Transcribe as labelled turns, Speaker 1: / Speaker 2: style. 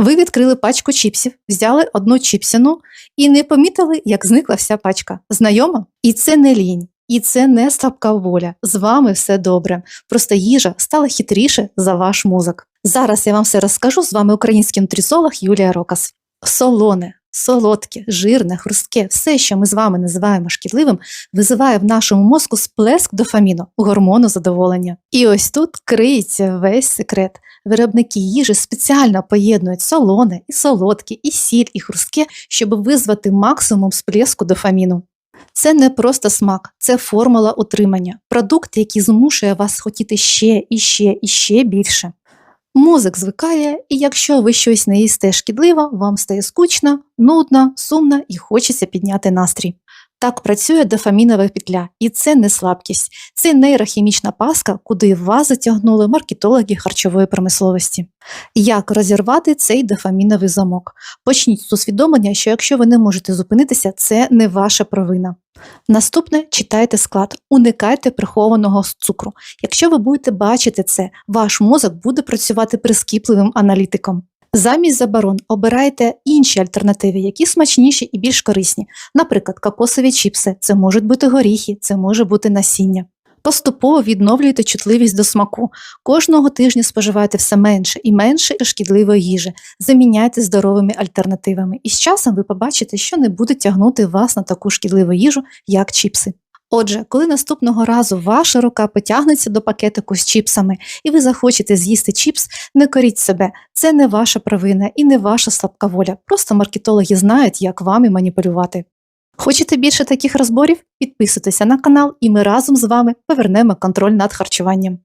Speaker 1: Ви відкрили пачку чіпсів, взяли одну чіпсину і не помітили, як зникла вся пачка. Знайомо? І це не лінь, і це не слабка воля. З вами все добре. Просто їжа стала хитріше за ваш мозок. Зараз я вам все розкажу. З вами український нутрісолог Юлія Рокас. Солоне, солодке, жирне, хрустке, все, що ми з вами називаємо шкідливим, визиває в нашому мозку сплеск дофаміну, гормону задоволення. І ось тут криється весь секрет. Виробники їжі спеціально поєднують солоне, і солодке, і сіль, і хрустке, щоб визвати максимум сплеску дофаміну. Це не просто смак, це формула утримання, продукт, який змушує вас хотіти ще і ще і ще більше. Мозок звикає, і якщо ви щось не їсте шкідливо, вам стає скучно, нудно, сумно і хочеться підняти настрій. Так працює дофамінова петля, і це не слабкість, це нейрохімічна паска, куди вас затягнули маркетологи харчової промисловості. Як розірвати цей дофаміновий замок? Почніть з усвідомлення, що якщо ви не можете зупинитися, це не ваша провина. Наступне читайте склад, уникайте прихованого цукру. Якщо ви будете бачити це, ваш мозок буде працювати прискіпливим аналітиком. Замість заборон обирайте інші альтернативи, які смачніші і більш корисні. Наприклад, кокосові чіпси, це можуть бути горіхи, це може бути насіння. Поступово відновлюйте чутливість до смаку. Кожного тижня споживайте все менше і менше шкідливої їжі. Заміняйте здоровими альтернативами. І з часом ви побачите, що не буде тягнути вас на таку шкідливу їжу, як чіпси. Отже, коли наступного разу ваша рука потягнеться до пакетику з чіпсами, і ви захочете з'їсти чіпс, не коріть себе. Це не ваша провина і не ваша слабка воля. Просто маркетологи знають, як вами маніпулювати. Хочете більше таких розборів? Підписуйтеся на канал, і ми разом з вами повернемо контроль над харчуванням.